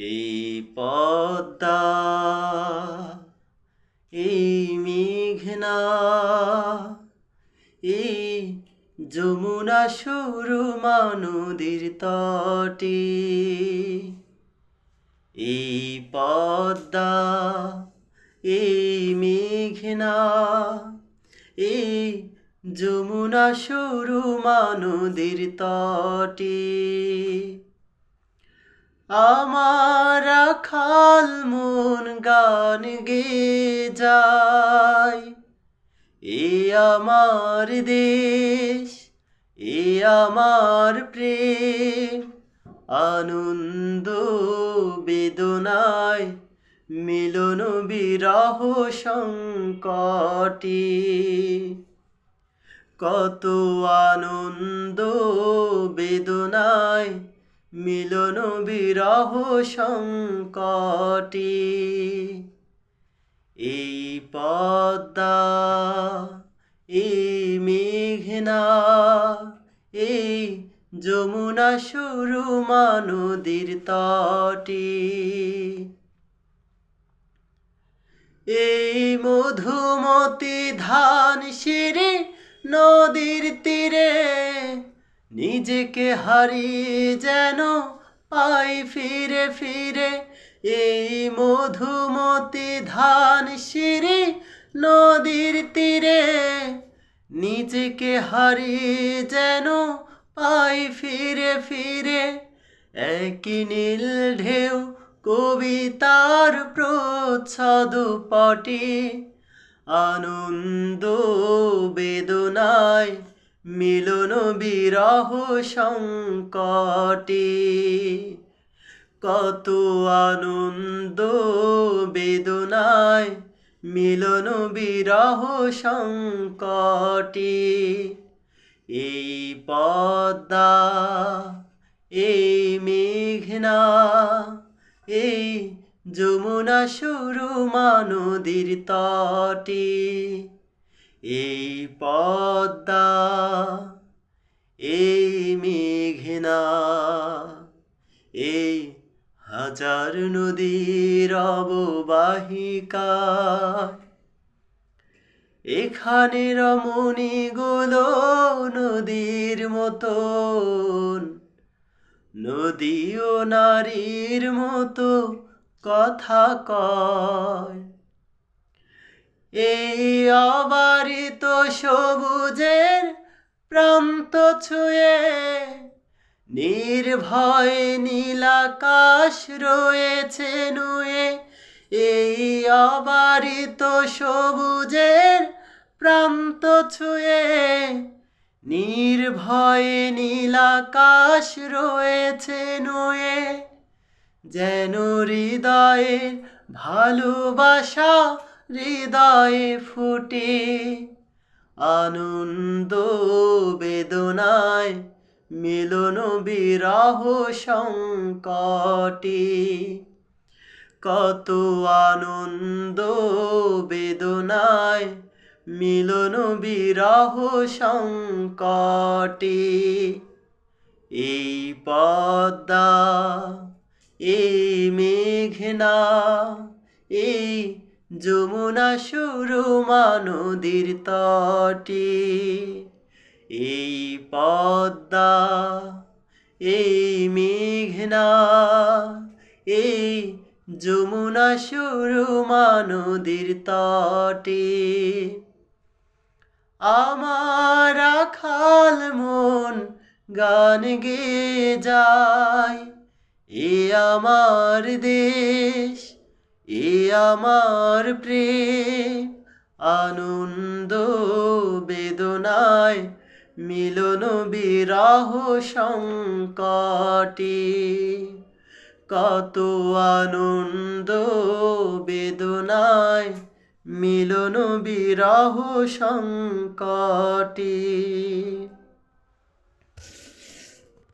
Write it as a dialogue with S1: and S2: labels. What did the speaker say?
S1: এই পদ্মা, এই মেঘনা, এই যমুনা সুরমা নদীর তটে। এই পদ্মা, এই মেঘনা, এই যমুনা সুরমা নদীর তটে। আমার খাল মন গান গে যায় এ আমার দেশ, এ আমার প্রেম, আনন্দ বেদনায় মিলন বিরহ সংকটে। কত আনন্দ বেদনায় মিলন বিরহ সংকটে এই পদ্মা, এই মেঘনা, এই যমুনা সুরমা নদীর তটি এই মধুমতি ধান শিরে নদীর তীরে নিজেকে হারিয়ে যেন পাই ফিরে ফিরে, এই মধুমতি ধান শিরে নদীর তীরে। নিজেকে হারিয়ে যেন পাই ফিরে ফিরে, একই নীল ঢেউ কবিতার প্রচ্ছদ পটে। আনন্দ বেদনায় মিলন বিরহ সংকটে কত আনন্দ বেদনায় মিলন বিরহ সংকটে। এই পদ্মা, এই মেঘনা, এই যমুনা সুরমা নদীর তটে এই পদ্মা, এই মেঘনা, এই হাজার নদীর অববাহিকা। এখানে রমণীগুলো নদীর মতন নদীও নারীর মতো কথা কয়। এই অবারিত সবুজের প্রান্ত ছুঁয়ে নির্ভয় নীলাকাশ রয়েছে নুয়ে। এই অবারিত সবুজের প্রান্ত ছুঁয়ে নির্ভয়ে নীলাকাশ রয়েছে নুয়ে। যেন হৃদয়ের ভালোবাসা হৃদয়ে ফুটে আনন্দ বেদনায় মিলন বিরহ সংকটে। কত আনন্দ বেদনায় মিলন বিরহ সংকটে। এই পদ্মা, এই মেঘনা, এই যমুনা সুরমা নদীর তটে, এই পদ্মা, এই মেঘনা, এই যমুনা সুরমা নদীর তটে। আমার খাল মন গান গে যায়, এ আমার দেশ। এ আমার প্রেম আনন্দ বেদনায় মিলন বিরাহ সংকটে। কত আনন্দ বেদনায় মিলন বিরাহ সংকটে।